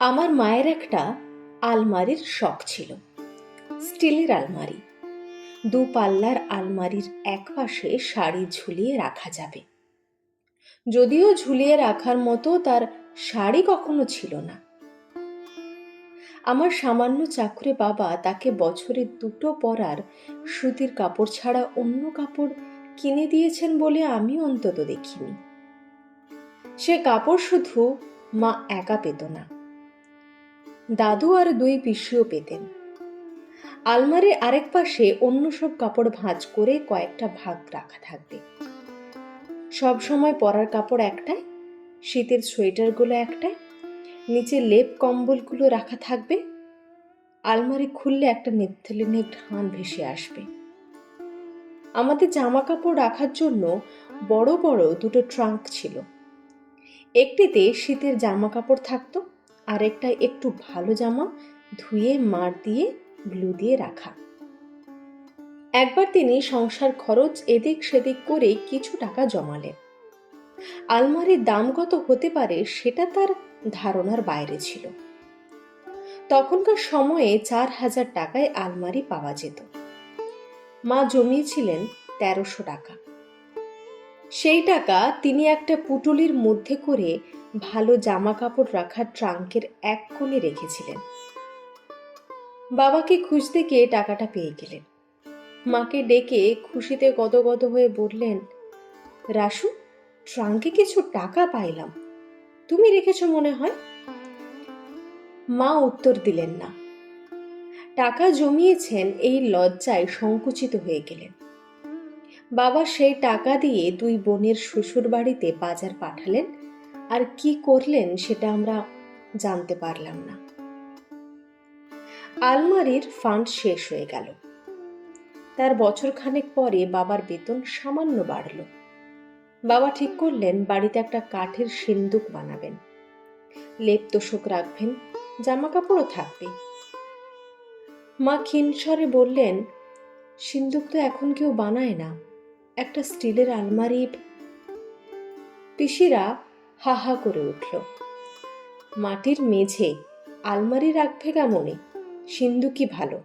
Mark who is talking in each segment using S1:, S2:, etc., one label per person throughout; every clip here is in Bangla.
S1: আমার মায়ের একটা আলমারির শখ ছিল। স্টিলের আলমারি। দু পাল্লার আলমারির এক পাশে শাড়ি ঝুলিয়ে রাখা যাবে। যদিও ঝুলিয়ে রাখার মতো তার শাড়ি কখনো ছিল না। আমার সামান্য চাকরে বাবা তাকে বছরে দুটো পরার সুতির কাপড় ছাড়া অন্য কাপড় কিনে দিয়েছেন বলে আমি অন্তত দেখিনি। সে কাপড় শুধু মা একা পেত না। দাদু আর দুই পিসিও পেতেন। আলমারির আরেক পাশে অন্য সব কাপড় ভাঁজ করে কয়েকটা ভাগ রাখা থাকবে। সব সময় পরার কাপড় একটাই, শীতের সোয়েটারগুলো একটাই, নিচে লেপ কম্বলগুলো রাখা থাকবে। আলমারি খুললে একটা নেপথেলিনের ঢান ভেসে আসবে। আমাদের জামা কাপড় রাখার জন্য বড় বড় দুটো ট্রাঙ্ক ছিল। একটিতে শীতের জামা কাপড় থাকতো আরেকটায় একটু ভালো জামা ধুয়ে, মার দিয়ে গ্লু দিয়ে রাখা। একবার তিনি সংসার খরচ এদিক সেদিক করে কিছু টাকা জমালেন। আলমারির দাম কত হতে পারে সেটা তার ধারণার বাইরে ছিল। তখনকার সময়ে চার হাজার টাকায় আলমারি পাওয়া যেত। মা জমিয়েছিলেন তেরোশো টাকা। সেই টাকা তিনি একটা পুটুলির মধ্যে করে ভালো জামা কাপড় রাখার ট্রাঙ্কের এক কোণে রেখেছিলেন। বাবাকে খুঁজতে গিয়ে টাকাটা পেয়ে গেলেন। মাকে ডেকে খুশিতে গদগদ হয়ে বললেন রাসু ট্রাঙ্কে কিছু টাকা পাইলাম। তুমি রেখেছ মনে হয়? মা উত্তর দিলেন না। টাকা জমিয়েছেন এই লজ্জায় সংকুচিত হয়ে গেলেন। বাবা সেই টাকা দিয়ে দুই বোনের শ্বশুর বাড়িতে বাজার পাঠালেন আর কি করলেন সেটা আমরা জানতে পারলাম না। আলমারির ফান্ড শেষ হয়ে গেল। তার বছর খানেক পরে বাবার বেতন সামান্য বাড়ল। বাবা ঠিক করলেন বাড়িতে একটা কাঠের সিন্দুক বানাবেন। লেপ তোষক রাখবেন জামা কাপড়ও থাকবে। মা ক্ষীণস্বরে বললেন, সিন্দুক তো এখন কেউ বানায় না, একটা স্টিলের আলমারি। পিসিরা হা হা করে উঠল। মাটির মেঝে আলমারি রাখবে কেমনে সিন্ধুকি ভালো।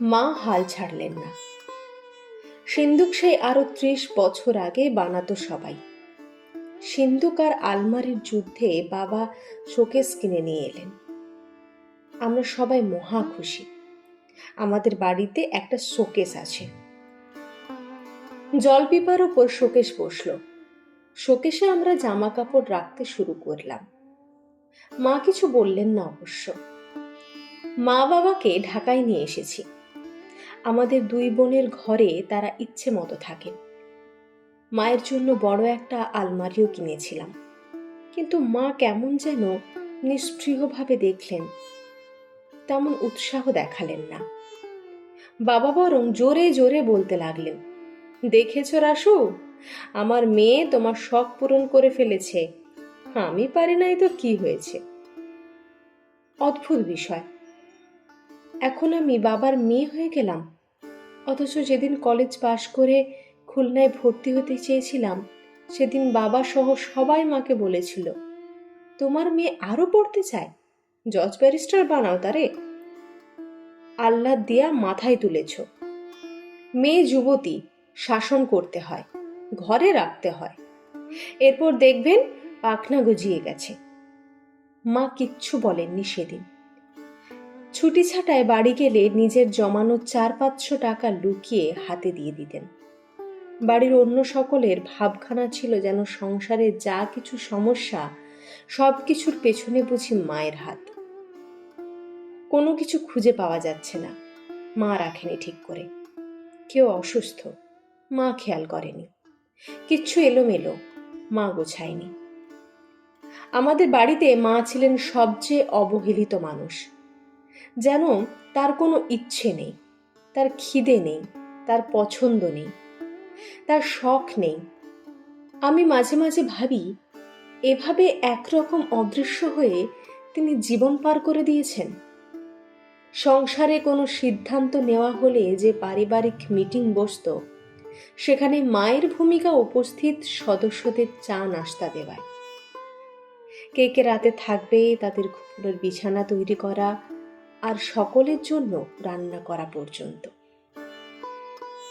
S1: মা হাল ছাড়লেন না। সিন্ধুক সেই আরও ত্রিশ বছর আগে বানাতো সবাই। সিন্ধুক আর আলমারির যুদ্ধে বাবা শোকেস কিনে নিয়ে এলেন। আমরা সবাই মহা খুশি। আমাদের বাড়িতে একটা শোকেস আছে। জল পিপার ওপর শোকেশ বসল। শোকেশে আমরা জামা কাপড় রাখতে শুরু করলাম। মা কিছু বললেন না অবশ্য। মা বাবাকে ঢাকায় নিয়ে এসেছি। আমাদের দুই বোনের ঘরে তারা ইচ্ছে মতো থাকেন মায়ের জন্য বড় একটা আলমারিও কিনেছিলাম। কিন্তু মা কেমন যেন নিষ্পৃহভাবে দেখলেন, তেমন উৎসাহ দেখালেন না। বাবা বরং জোরে জোরে বলতে লাগলেন, দেখেছ রাসু আমার মেয়ে তোমার শখ পূরণ করে ফেলেছে। আমি পারি নাই তো কি হয়েছে? অদ্ভুত বিষয়। এখন আমি বাবার মেয়ে হয়ে গেলাম। অথচ যেদিন কলেজ পাশ করে খুলনায় ভর্তি হতে চেয়েছিলাম, সেদিন বাবা সহ সবাই মাকে বলেছিল, তোমার মেয়ে আরও পড়তে চায়? জজ ব্যারিস্টার বানাও তারে। আল্লাহ দিয়া মাথায় তুলেছ। মেয়ে যুবতী, শাসন করতে হয়। ঘরে রাখতে হয়। এরপর দেখবেন পাখনা গজিয়ে গেছে। মা কিচ্ছু বলেননি সেদিন। ছুটি ছাটায় বাড়ি গেলে নিজের জমানো চার পাঁচশো টাকা লুকিয়ে হাতে দিয়ে দিতেন। বাড়ির অন্য সকলের ভাবখানা ছিল যেন সংসারে যা কিছু সমস্যা, সব কিছুর পেছনে বুঝি মায়ের হাত। কোনো কিছু খুঁজে পাওয়া যাচ্ছে না। মা রাখেনি ঠিক করে। কেউ অসুস্থ। মা খেয়াল করেনি। কিচ্ছু এলোমেলো, মা গোছায়নি। আমাদের বাড়িতে মা ছিলেন সবচেয়ে অবহেলিত মানুষ। যেন তার কোনো ইচ্ছে নেই, তার খিদে নেই, তার পছন্দ নেই, তার শখ নেই। আমি মাঝে মাঝে ভাবি, এভাবে একরকম অদৃশ্য হয়ে তিনি জীবন পার করে দিয়েছেন। সংসারে কোনো সিদ্ধান্ত নেওয়া হলে যে পারিবারিক মিটিং বসত সেখানে মায়ের ভূমিকা উপস্থিত সদস্যদের চা নাস্তা দেওয়ায়। কে কে রাতে থাকবে, তাদের ঘুমোনোর বিছানা তৈরি করা আর সকলের জন্য রান্না করা পর্যন্ত।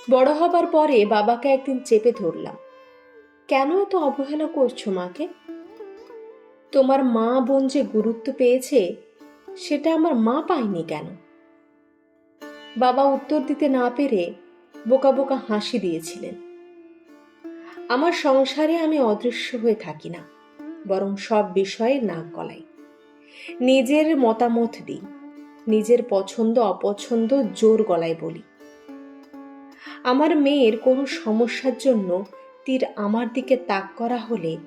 S1: বড় হবার পরে বাবাকে একদিন চেপে ধরলাম। কেন এত অবহেলা করছ মাকে? তোমার মা বোন যে গুরুত্ব পেয়েছে, সেটা আমার মা পায়নি কেন? বাবা উত্তর দিতে না পেরে বোকা বোকা হাসি দিয়েছিলেন। আমার সংসারে আমি অদৃশ্য হয়ে থাকি না, বরং সব বিষয়ে নাক গলাই নিজের মতামত দিই, নিজের পছন্দ অপছন্দ জোর গলায় বলি। আমার মেয়ের কোনো সমস্যার জন্য তীর আমার দিকে তাক করা হলে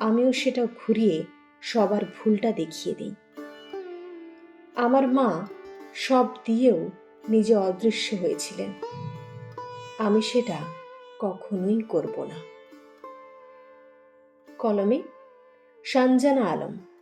S1: আমিও সেটা ঘুরিয়ে সবার ভুলটা দেখিয়ে দিই। আমার মা সব দিয়েও নিজে অদৃশ্য হয়েছিলেন। আমি সেটা কখনোই করব না। কলমে সানজানা আলম